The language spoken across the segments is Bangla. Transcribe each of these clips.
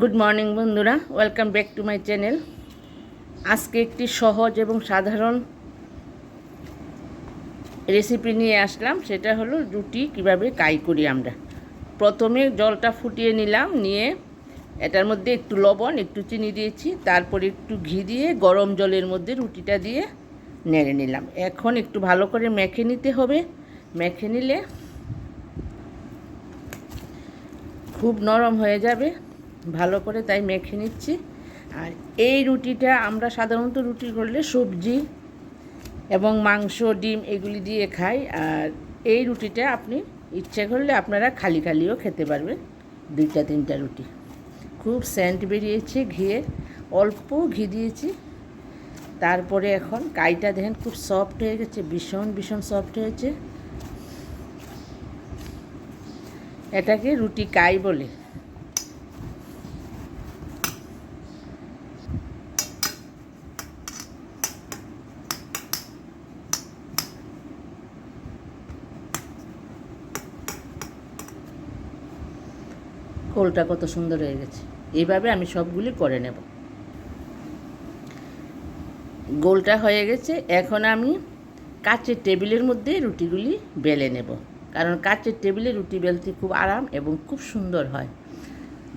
গুড মর্নিং বন্ধুরা। Welcome back to my channel আজকে একটি সহজ এবং সাধারণ রেসিপি নিয়ে আসলাম। সেটা হলো রুটি, কীভাবে কাই করি আমরা। প্রথমে জলটা ফুটিয়ে নিলাম, নিয়ে এটার মধ্যে একটু লবণ, একটু চিনি দিয়েছি। তারপরে একটু ঘি দিয়ে গরম জলের মধ্যে রুটিটা দিয়ে নেড়ে নিলাম। এখন একটু ভালো করে মেখে নিতে হবে। মেখে নিলে খুব নরম হয়ে যাবে। ভালো করে তাই মেখে নিচ্ছি। আর এই রুটিটা আমরা সাধারণত রুটি করলে সবজি এবং মাংস, ডিম এগুলি দিয়ে খাই। আর এই রুটিটা আপনি ইচ্ছে করলে আপনারা খালি খালিও খেতে পারবেন, দুইটা, তিনটা রুটি। খুব স্যান্ট বেরিয়েছে ঘিয়ে, অল্প ঘি দিয়েছি। তারপরে এখন কাইটা দেখেন খুব সফট হয়ে গেছে, ভীষণ ভীষণ সফট হয়েছে। এটাকে রুটি কাই বলে। কোলটা কত সুন্দর হয়ে গেছে। এইভাবে আমি সবগুলি করে নেব। গোলটা হয়ে গেছে। এখন আমি কাচের টেবিলের মধ্যে রুটিগুলি বেলে নেব। কারণ কাচের টেবিলে রুটি বেলতে খুব আরাম এবং খুব সুন্দর হয়।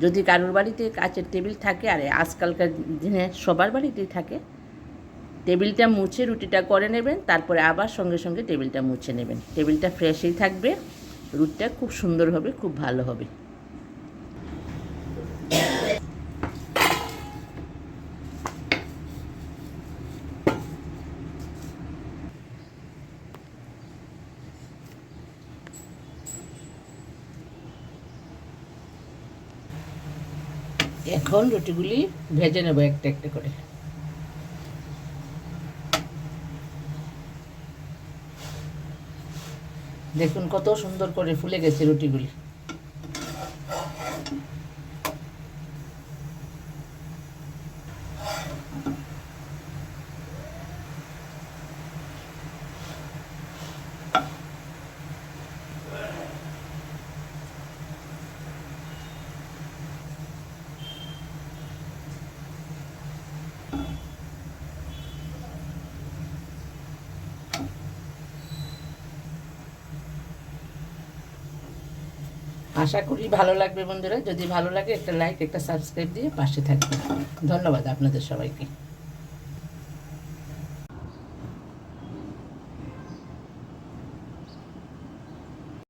যদি কারোর বাড়িতে কাচের টেবিল থাকে, আর আজকালকার দিনে সবার বাড়িতেই থাকে, টেবিলটা মুছে রুটিটা করে নেবেন, তারপরে আবার সঙ্গে সঙ্গে টেবিলটা মুছে নেবেন। টেবিলটা ফ্রেশই থাকবে, রুটিটা খুব সুন্দর হবে, খুব ভালো হবে। এখন রুটিগুলি ভেজে নেব একটা একটা করে। দেখুন কত সুন্দর করে ফুলে গেছে রুটিগুলি। আশা করি ভালো লাগবে বন্ধুরা। যদি ভালো লাগে একটা লাইক একটা সাবস্ক্রাইব দিয়ে পাশে থাকবে ধন্যবাদ আপনাদের সবাইকে।